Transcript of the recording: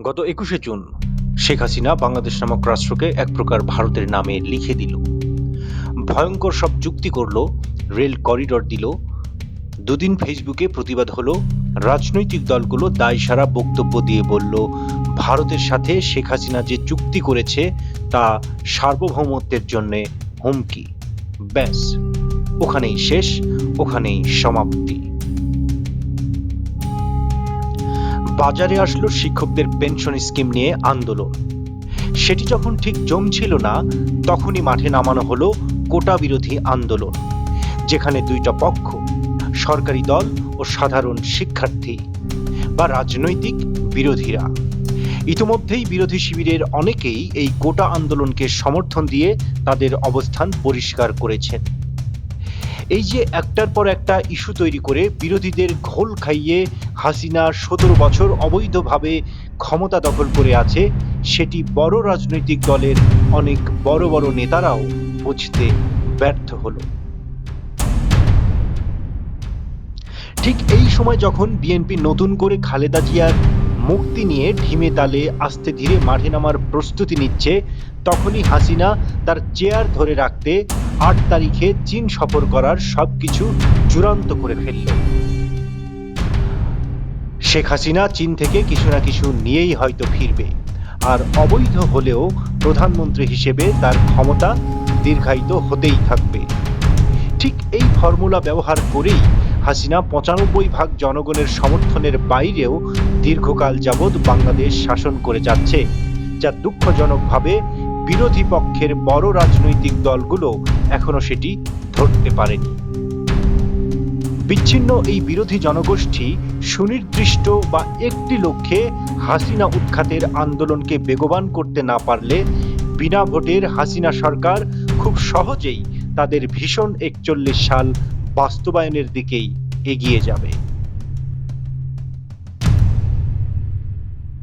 গত একুশে জুন শেখ হাসিনা বাংলাদেশ নামক রাষ্ট্রকে এক প্রকার ভারতের নামে লিখে দিল। ভয়ঙ্কর সব যুক্তি করল, রেল করিডর দিল। দুদিন ফেসবুকে প্রতিবাদ হলো, রাজনৈতিক দলগুলো দায়সারা বক্তব্য দিয়ে বলল, ভারতের সাথে শেখ হাসিনা যে চুক্তি করেছে, তা সার্বভৌমত্বের জন্য হুমকি। ব্যাস, ওখানেই শেষ, ওখানেই সমাপ্তি। বাজারে আসলো শিক্ষকদের পেনশন স্কিম নিয়ে আন্দোলন। সেটি যখন ঠিক জমছিল না, তখনই মাঠে নামানো হলো কোটা বিরোধী আন্দোলন, যেখানে দুইটা পক্ষ, সরকারি দল ও সাধারণ শিক্ষার্থী বা রাজনৈতিক বিরোধীরা। ইতোমধ্যেই বিরোধী শিবিরের অনেকেই এই কোটা আন্দোলনকে সমর্থন দিয়ে তাদের অবস্থান পরিষ্কার করেছেন। এই যে একটার পর একটা ইস্যু তৈরি করে বিরোধীদের ঘোল খাইয়ে হাসিনা সতেরো বছর অবৈধভাবে ক্ষমতা দখল করে আছে, সেটি বড় রাজনৈতিক দলের অনেক বড় বড় নেতারাও বুঝতে ব্যর্থ হলো। ঠিক এই সময় যখন বিএনপি নতুন করে খালেদা জিয়ার মুক্তি নিয়ে ঢিমে তালে আস্তে ধীরে মাঠে নামার প্রস্তুতি নিচ্ছে, তখনই হাসিনা তার চেয়ার ধরে রাখতে আট তারিখে চীন সফর করার সবকিছু চূড়ান্ত করে ফেলল। শেখ হাসিনা চীন থেকে কিছু না কিছু নিয়েই হয়তো ফিরবে। আর অবৈধ হলেও প্রধানমন্ত্রী হিসেবে তার ক্ষমতা দীর্ঘায়িত হতেই থাকবে। ঠিক এই ফর্মুলা ব্যবহার করেই হাসিনা পঁচানব্বই ভাগ জনগণের সমর্থনের বাইরেও দীর্ঘকাল যাবৎ বাংলাদেশ শাসন করে যাচ্ছে, যা দুঃখজনকভাবে বিরোধী পক্ষের বড় রাজনৈতিক দলগুলো এখনও সেটি ধরতে পারেনি। বিচ্ছিন্ন এই বিরোধী জনগোষ্ঠী সুনির্দিষ্ট বা একটি লক্ষ্যে হাসিনা উৎখাতের আন্দোলনকে বেগবান করতে না পারলে বিনা ভোটের হাসিনা সরকার খুব সহজেই তাদের ভীষণ একচল্লিশ সাল বাস্তবায়নের দিকেই এগিয়ে যাবে।